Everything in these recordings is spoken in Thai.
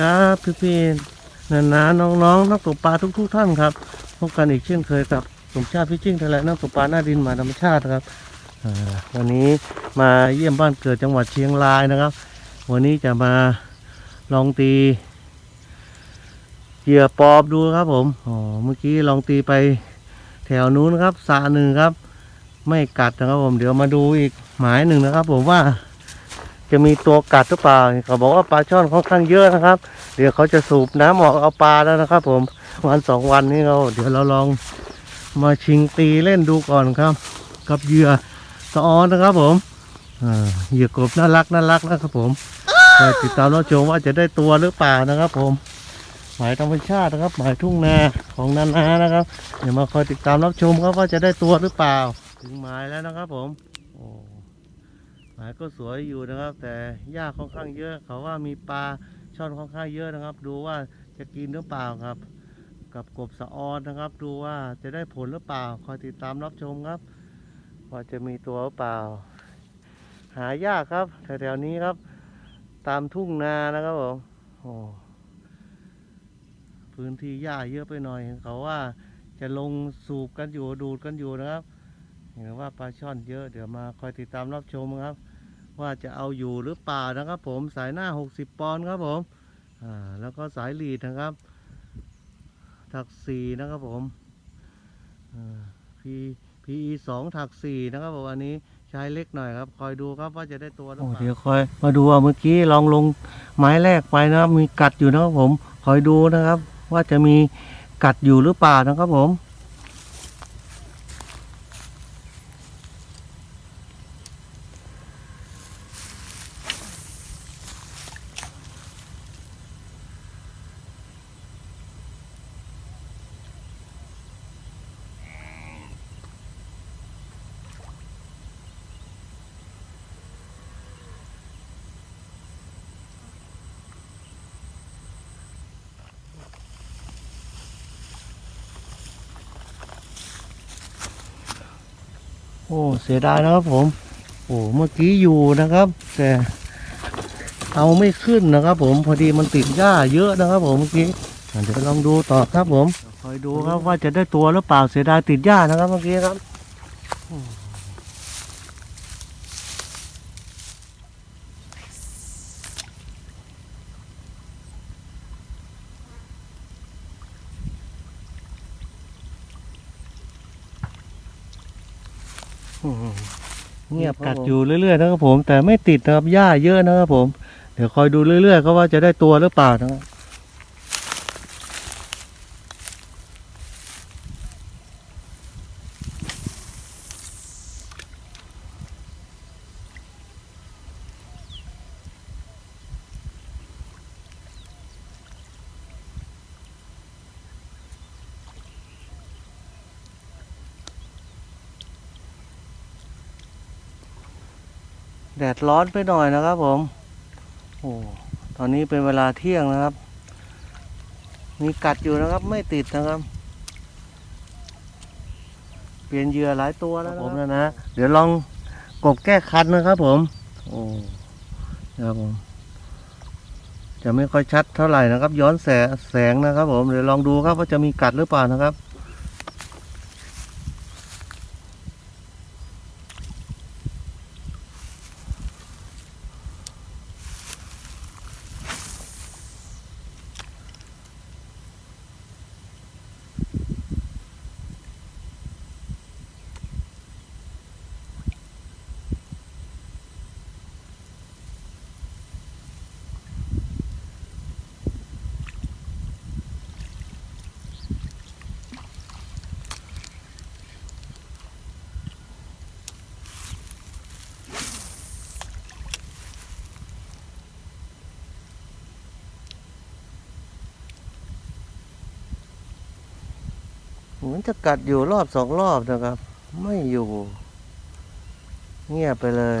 ครับพี่พี่ๆนานาน้องๆนักตกปลาทุกทุก ๆ ท่านครับพบกันอีกเช่นเคยกับสมชาติพี่จิ้งไทยแลนด์นักตกปลาหน้าดินหมาธรรมชาติครับวันนี้มาเยี่ยมบ้านเกิดจังหวัดเชียงรายนะครับ วันนี้จะมาลองตีเหยื่อปอบดูครับผมอ๋อเมื่อกี้ลองตีไปแถวนู้นครับสระหนึ่งครับ ไม่กัดนะครับผม เดี๋ยวมาดูอีกหมายหนึ่งนะครับ ผมว่า จะมีตัวกัดหรือเปล่าเขาบอกว่าปลาช่อนค่อนข้างเยอะนะครับ เดี๋ยวเขาจะสูบน้ำออกเอาปลาแล้วนะครับ ผมวันสองวันนี้เราเดี๋ยวเราลองมาชิงตีเล่นดูก่อนครับ กับเหยื่อสะออนนะครับ ผมเหยื่อกบน่ารักน่ารักนะครับ ผมติดตามรับชมว่าจะได้ตัวหรือเปล่านะครับ ผมหมายธรรมชาตินะครับหมายทุ่งนาของนานานะครับ เดี๋ยวมาคอยติดตามรับชมครับว่าจะได้ตัวหรือเปล่า ถึงหมายแล้วนะครับผม หมายก็สวยอยู่นะครับ แต่หญ้าค่อนข้างเยอะ เขาว่ามีปลาช่อนค่อนข้างเยอะนะครับ ดูว่าจะกินหรือเปล่าครับ กับกบสะออนนะครับ ดูว่าจะได้ผลหรือเปล่าคอยติดตามรับชมครับว่าจะมีตัวหรือเปล่า หายากครับแถวๆนี้ครับ ตามทุ่งนานะครับผมโอ้พื้นที่หญ้าเยอะไปหน่อย เขาว่าจะลงสูบกันอยู่ดูดกันอยู่นะครับเห็นว่าปลาช่อนเยอะเดี๋ยวมาคอยติดตามรับชมครับ ว่าจะเอาอยู่หรือเปล่านะครับผมสายหน้า 60 ปอนด์ครับผมอ่าแล้วก็สายลีดนะครับ ถักสี่นะครับผมอ่า P PE สองถักสี่นะครับผมอันนี้ใช้เล็กหน่อยครับ คอยดูครับว่าจะได้ตัวหรือเปล่าเดี๋ยวคอยมาดูว่าเมื่อกี้ลองลงไม้แรกไปนะครับ มีกัดอยู่นะครับผม คอยดูนะครับ ว่าจะมีกัดอยู่หรือเปล่านะครับผม โอ้เสียดายนะครับผม โอ้เมื่อกี้อยู่นะครับ แต่เอาไม่ขึ้นนะครับ ผมพอดีมันติดหญ้าเยอะนะครับ ผมเมื่อกี้เดี๋ยวลองดูต่อครับผมคอยดูครับว่าจะได้ตัวหรือเปล่าเสียดายติดหญ้านะครับเมื่อกี้ครับ เงียบกัดอยู่เรื่อยๆนะครับผม แต่ไม่ติดนะครับหญ้าเยอะนะครับผม เดี๋ยวคอยดูเรื่อยๆเขาว่าจะได้ตัวหรือเปล่านะครับ แดดร้อนไปหน่อยนะครับผมโอ้ตอนนี้เป็นเวลาเที่ยงนะครับ มีกัดอยู่นะครับไม่ติดนะครับ เปลี่ยนเหยื่อหลายตัวแล้วผมนะนะ เดี๋ยวลองกบแก้คันนะครับ ผมโอ้ครับผม จะไม่ค่อยชัดเท่าไหร่นะครับ ย้อนแสแสงนะครับผมเดี๋ยวลองดูครับว่าจะมีกัดหรือเปล่านะครับ เหมือนจะกัดอยู่รอบสองรอบนะครับ ไม่อยู่ เงียบไปเลย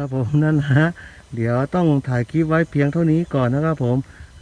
ครับผมนั่นนะฮะเดี๋ยวต้องถ่ายคลิปไว้เพียงเท่านี้ก่อนนะครับผม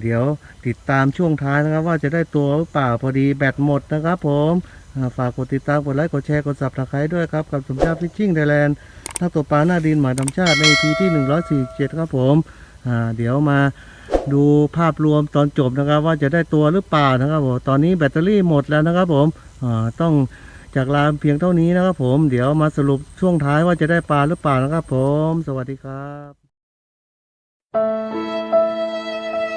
เดี๋ยวติดตามช่วงท้ายนะครับ ว่าจะได้ตัวหรือเปล่าพอดีแบตหมดนะครับ ผมฝากกดติดตามกดไลค์กดแชร์กดซับสไครต์ด้วยครับกับสมชาติฟิชชิ่งไทยแลนด์นักตกปลาหน้าดินหมายธรรมชาติในพีที่ 147 ครับผมเดี๋ยวมาดูภาพรวมตอนจบนะครับ ว่าจะได้ตัวหรือเปล่านะครับผมตอนนี้แบตเตอรี่หมดแล้วนะครับผมต้อง จากลาเพียงเท่านี้นะครับผม เดี๋ยวมาสรุปช่วงท้ายว่าจะได้ปลาหรือเปล่านะครับผม สวัสดีครับ